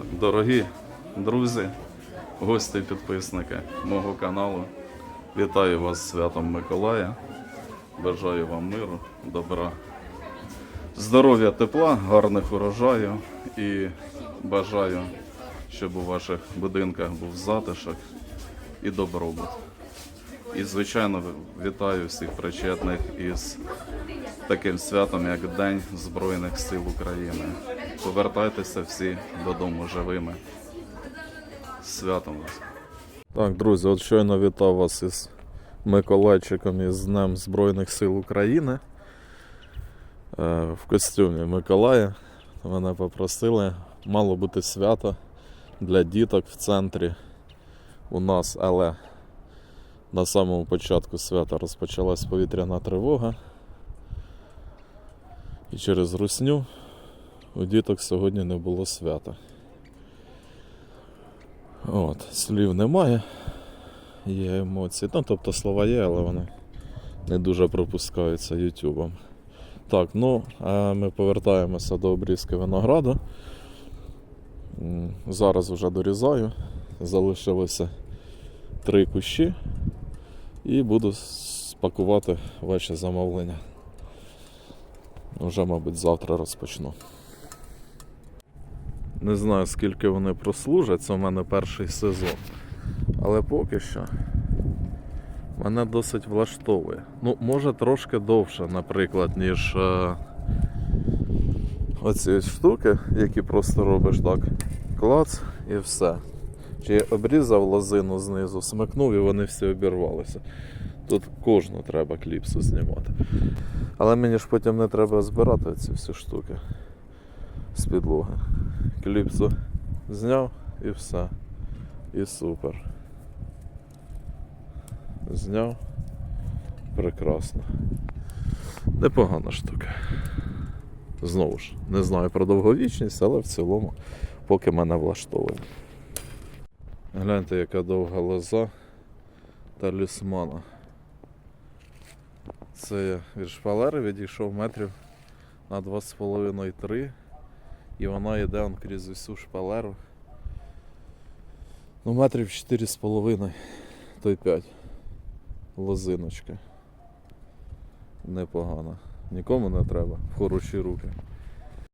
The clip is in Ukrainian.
Дорогі друзі, гості, підписники мого каналу. Вітаю вас з святом Миколая. Бажаю вам миру, добра, здоров'я, тепла, гарних урожаїв і бажаю, щоб у ваших будинках був затишок і добробут. І, звичайно, вітаю всіх причетних із таким святом, як День Збройних сил України. Повертайтеся всі додому живими. Святом вас! Так, друзі, от щойно вітав вас із Миколайчиком із Днем Збройних сил України. Е, В костюмі Миколая. Мене попросили. Мало бути свято для діток в центрі у нас, але на самому початку свята розпочалась повітряна тривога. І через русню у діток сьогодні не було свята. От, слів немає, є емоції. Ну, тобто слова є, але вони не дуже пропускаються Ютубом. Так, ну, а ми повертаємося до обрізки винограду. Зараз вже дорізаю. Залишилося три кущі. І буду спакувати ваші замовлення. Вже, мабуть, завтра розпочну. Не знаю, скільки вони прослужать, це у мене перший сезон. Але поки що мене досить влаштовує. Ну, може трошки довше, наприклад, ніж е, оці штуки, які просто робиш так. Клац і все. Чи я обрізав лозину знизу, смикнув і вони всі обірвалися. Тут кожну треба кліпсу знімати. Але мені ж потім не треба збирати ці всі штуки з підлоги. Кліпсу зняв і все. І супер. Зняв. Прекрасно. Непогана штука. Знову ж, не знаю про довговічність, але в цілому поки мене влаштовує. Гляньте, яка довга лоза талісмана. Це я від відійшов метрів на 2,5-3 і вона йде он крізь усю шпалеру. Ну, метрів 4,5, то й 5. Лозиночка. Непогано. Нікому не треба. В хороші руки.